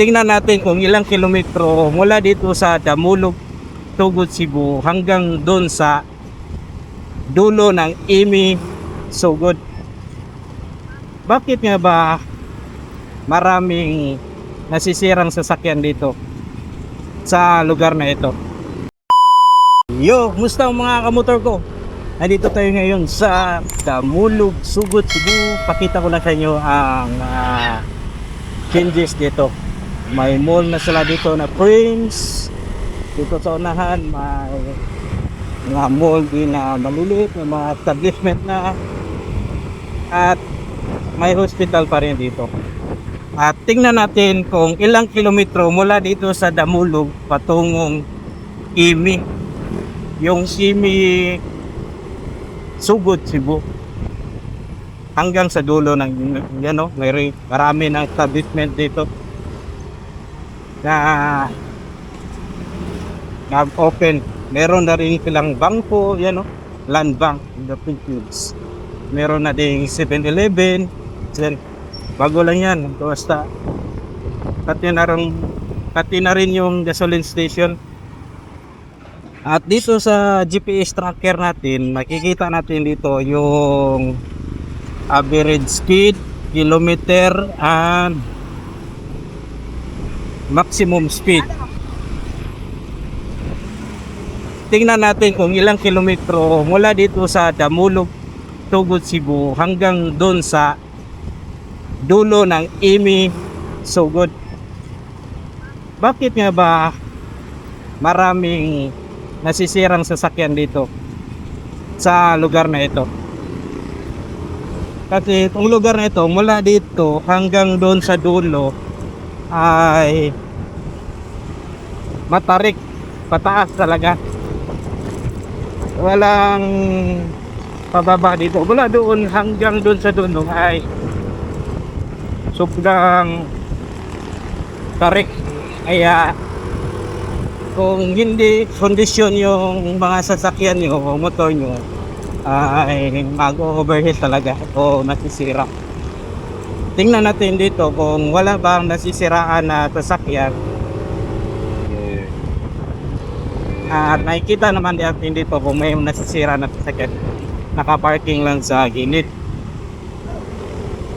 tingnan natin kung ilang kilometro mula dito sa Damulog, Tugod, Cebu hanggang doon sa dulo ng Imi, Sugod. Bakit nga ba maraming nasisirang sasakyan dito sa lugar na ito? Yo, musta mga kamotor ko? Nandito tayo ngayon sa Damulog, Sugod, Cebu. Pakita ko na sa inyo ang ah, changes dito. May mall na sila dito na Prince. Dito sa unahan, may mga mall din na maliliit, may mga establishment na at may hospital pa rin dito. At tingnan natin kung ilang kilometro mula dito sa Damulog patungong Imi. Yung Imi Sugod, Cebu. Hanggang sa dulo ng yan no, may marami ng establishment dito na nag-open. Meron na rin silang bangko, yan no, land bank in the Philippines. Meron na ding 7-Eleven. Then, bago lang yan. Basta, pati na rin, pati na rin yung gasoline station. At dito sa GPS tracker natin, makikita natin dito yung average speed, kilometer, and maximum speed. Tingnan natin kung ilang kilometro mula dito sa Damulog, Tugod, Cebu hanggang doon sa dulo ng Imi, Sugod. Bakit nga ba maraming nasisirang sasakyan dito sa lugar na ito? Kasi itong lugar na ito, mula dito hanggang doon sa dulo ay matarik, pataas talaga. Walang pababa dito. Mula doon hanggang doon sa dulo ay sobrang tarik. Kaya kung hindi kondisyon yung mga sasakyan nyo motor nyo ay mag-overheat talaga o nasisira. Tingnan natin dito kung wala bang nasisiraan na sasakyan. At nakikita naman natin dito kung may nasisira na sasakyan. Nakaparking lang sa gilid.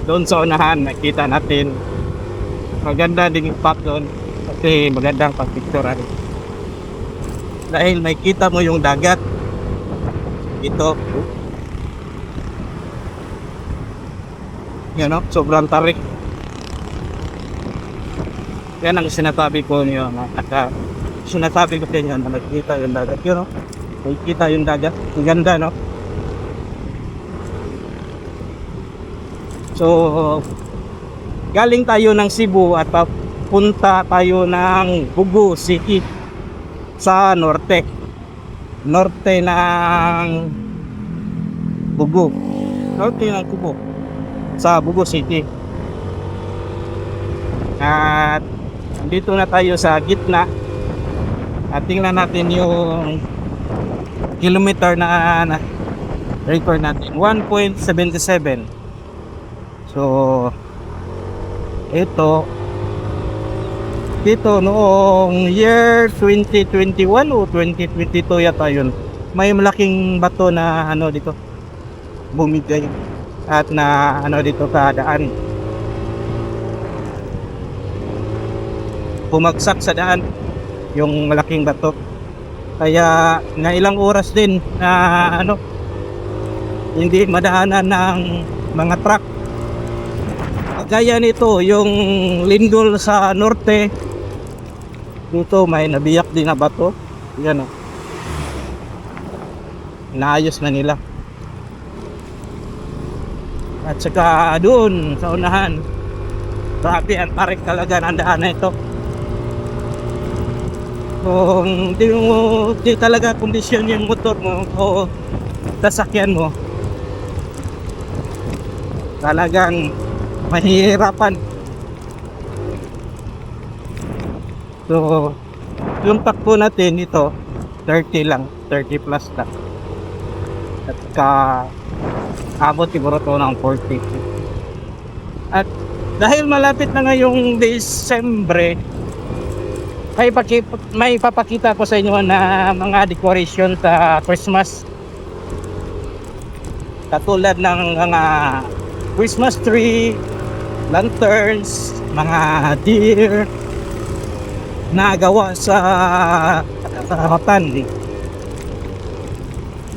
Doon sa unahan, nakita natin. Maganda din yung spot doon. Kasi magandang pagpicturean. Dahil makita mo yung dagat. Ito. Yan o, sobrang tarik. Yan ang sinasabi ko niyo. Naka, sinasabi ko sa inyo na nakikita yung dagat. Yun o, nakikita yung dagat. Ang ganda no. So, galing tayo ng Cebu at papunta tayo ng Bugo City sa norte. Norte ng Bugo. Norte ng Bugo. Sa Bugo City. At dito na tayo sa gitna. At tingnan natin yung kilometer na, na record natin. 1.77. So, ito, dito noong year 2021 o 2022 yata yun may malaking bato na ano dito bumigay at na ano dito sa daan. Bumagsak sa daan yung malaking bato. Kaya na ilang oras din na ano hindi madaanan ng mga truck. Gaya nito yung lindol sa norte dito may nabiyak din na bato. Yan o naayos na nila at saka doon sa unahan. Grabe ang tarik talaga ng daan na ito. Kung di mo di talaga kondisyon yung motor mo o sasakyan mo. Talagang mahihirapan. So, yung takbo natin ito, 30 lang, 30 plus lang. At ka, abot siguro to ng 40. At Dahil malapit na ngayong Desembre, may, may papakita ko sa inyo na mga decoration sa Christmas. Katulad ng mga Christmas tree, lanterns, mga deer na gawa sa karapatan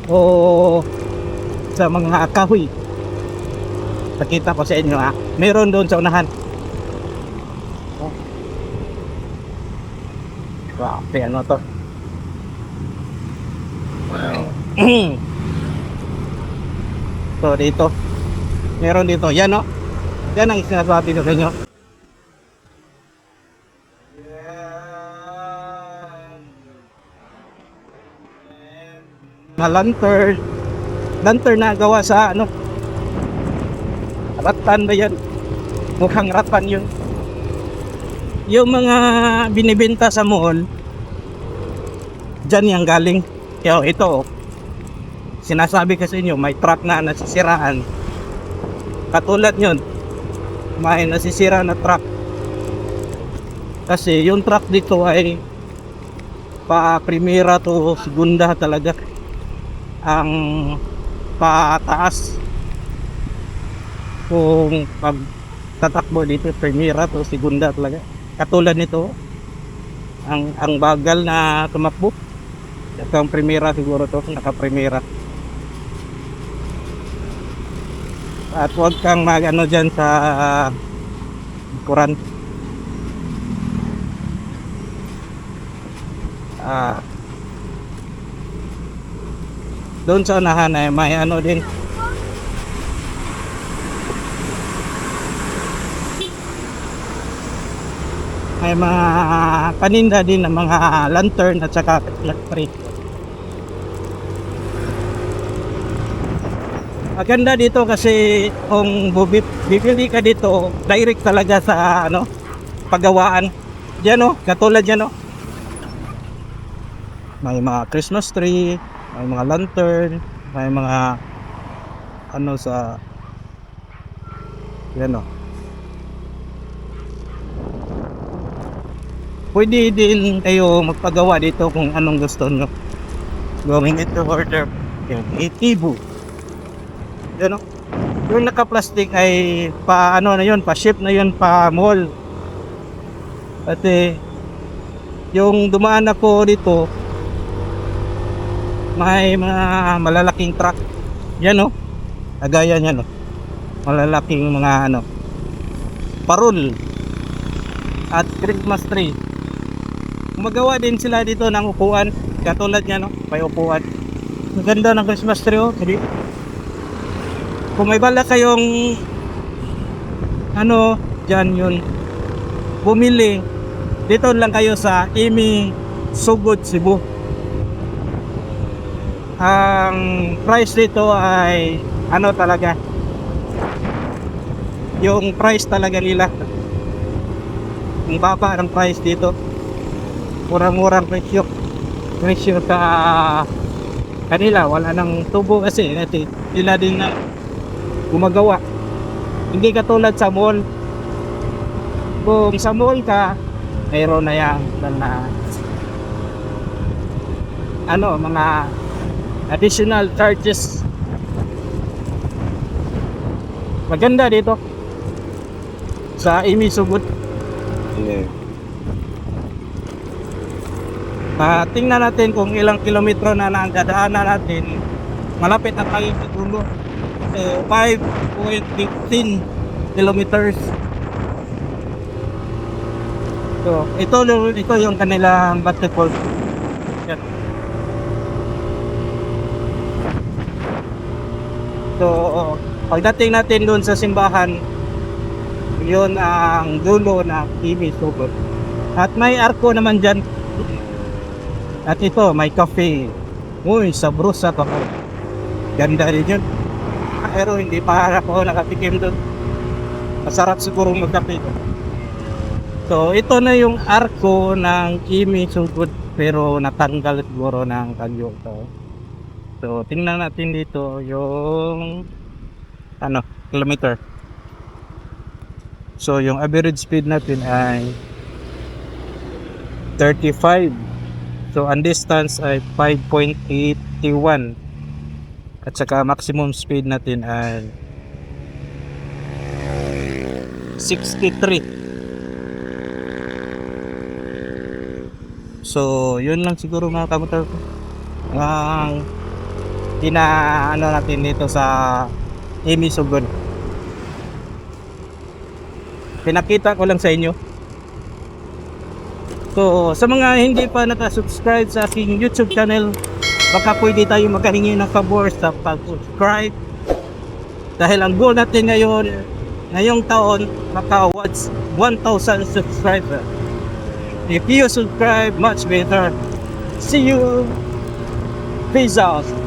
o sa mga kahoy. Pakita ko sa inyo ha. Meron doon sa unahan. Oh. Wow, mo to. so dito. Meron dito. Yan o. Yan ang sinasabi ko sa inyo. Na lantern. Lantern na gawa sa ano. Ratan ba yan? Mukhang ratan yun. Yung mga binibenta sa mall, dyan yung galing. Kaya ito, oh. sinasabi ko sa inyo, may truck na nasisiraan. Katulad yun, may nasisira na truck. Kasi yung truck dito ay pa primera to segunda talaga ang pataas. Kung pag tatakbo dito primera to segunda talaga. Katulad nito ang ang bagal na tumakbo. Ito ang primera siguro to naka primera at huwag kang mag ano dyan sa kuran ah doon sa unahan ay may ano din. May mga paninda din ng mga lantern at saka electric. Maganda dito kasi kung bibili ka dito direct talaga sa ano paggawaan. Diyan oh katulad diyan oh. May mga Christmas tree may mga lantern may mga ano sa yan oh pwede din kayo magpagawa dito kung anong gusto nyo. Going into order yung itibo yan o. Yung naka-plastic ay pa ano na yun pa ship na yun pa mall pati yung dumaan ako dito may mga malalaking truck yan o kagaya yan o malalaking mga ano parol at Christmas tree Gumagawa din sila dito ng upuan. Katulad niya, no? May upuan. Ang ganda ng Christmas tree, oh. Hindi. Kung may bala kayong ano, dyan yun. Bumili. Dito lang kayo sa Imi Sugod, Cebu. Ang price dito ay ano talaga? Yung price talaga nila. Ang baba ng price dito. Murang-murang presyo. Presyo sa kanila. Wala nang tubo kasi kasi sila din na gumagawa. Hindi katulad sa mall. Kung sa mall ka mayroon na yan. Na ano mga additional charges maganda dito sa Imi Sugod Ah, tingnan natin kung ilang kilometro na na ang dadaanan natin. Malapit na tayo sa dulo. So, 5.15 kilometers. So, ito, ito yung kanilang basketball. So, pagdating natin doon sa simbahan, yun ang dulo ng TV Sugot. At may arko naman dyan. At ito, may cafe. Uy, sabrosa pa ko. Ganda rin yun. Pero hindi pa ako nakatikim doon. Masarap siguro magkape. So, ito na yung arko ng Kimi Sugod pero natanggal siguro ng kanyo to. So, tingnan natin dito yung ano, kilometer. So yung average speed natin ay 35. So ang distance ay 5.81. At saka maximum speed natin ay 63. So, yun lang siguro mga kamotor ko. Ang ano natin dito sa Amy Sugod. Pinakita ko lang sa inyo. So, sa mga hindi pa nakasubscribe sa aking YouTube channel, baka pwede tayo makahingi ng favor sa pag-subscribe. Dahil ang goal natin ngayon, ngayong taon, maka-watch 1,000 subscriber. If you subscribe, much better. See you. Peace out.